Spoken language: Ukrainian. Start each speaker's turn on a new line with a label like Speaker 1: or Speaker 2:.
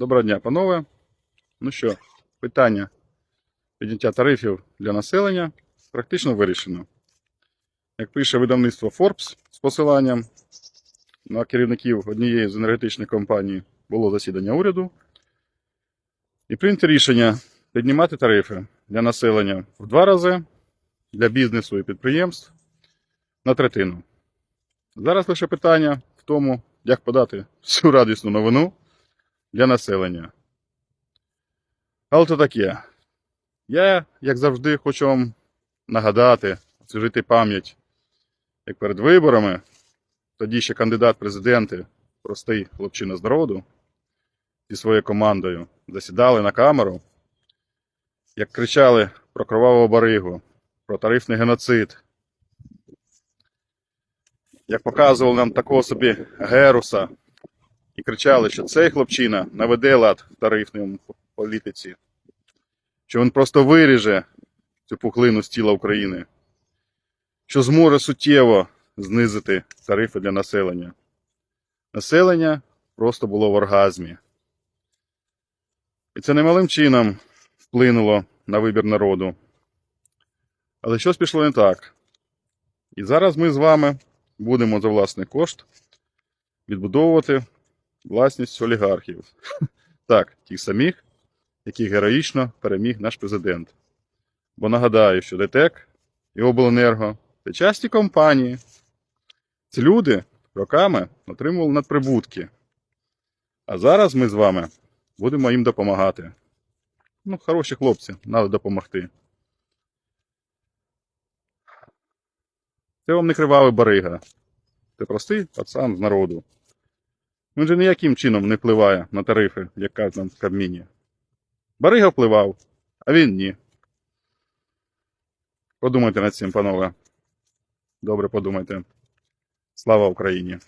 Speaker 1: Доброго дня, панове. Ну що, питання підняття тарифів для населення практично вирішено. Як пише видавництво Forbes з посиланням на керівників однієї з енергетичних компаній було засідання уряду, і прийнято рішення піднімати тарифи для населення в два рази, для бізнесу і підприємств на третину. Зараз лише питання в тому, як подати цю радісну новину для населення. Але то таке. Я, як завжди, хочу вам нагадати, освіжити пам'ять, як перед виборами, тоді ще кандидат президенти, простий хлопчина з народу, зі своєю командою засідали на камеру, як кричали про кроваву баригу, про тарифний геноцид, як показували нам такого собі Геруса, і кричали, що цей хлопчина наведе лад в тарифній політиці, що він просто виріже цю пухлину з тіла України, що зможе суттєво знизити тарифи для населення. Населення просто було в оргазмі. І це немалим чином вплинуло на вибір народу. Але щось пішло не так. І зараз ми з вами будемо за власний кошт відбудовувати власність олігархів. Так, тих самих, яких героїчно переміг наш президент. Бо нагадаю, що ДТЕК і Обленерго це часті компанії. Ці люди роками отримували надприбутки. А зараз ми з вами будемо їм допомагати. Ну, хороші хлопці, треба допомогти. Це вам не кривавий барига. Це простий пацан з народу. Він же ніяким чином не впливає на тарифи, як кажуть нам в Кабміні. Барига впливав, а він ні. Подумайте над цим, панове. Добре подумайте. Слава Україні!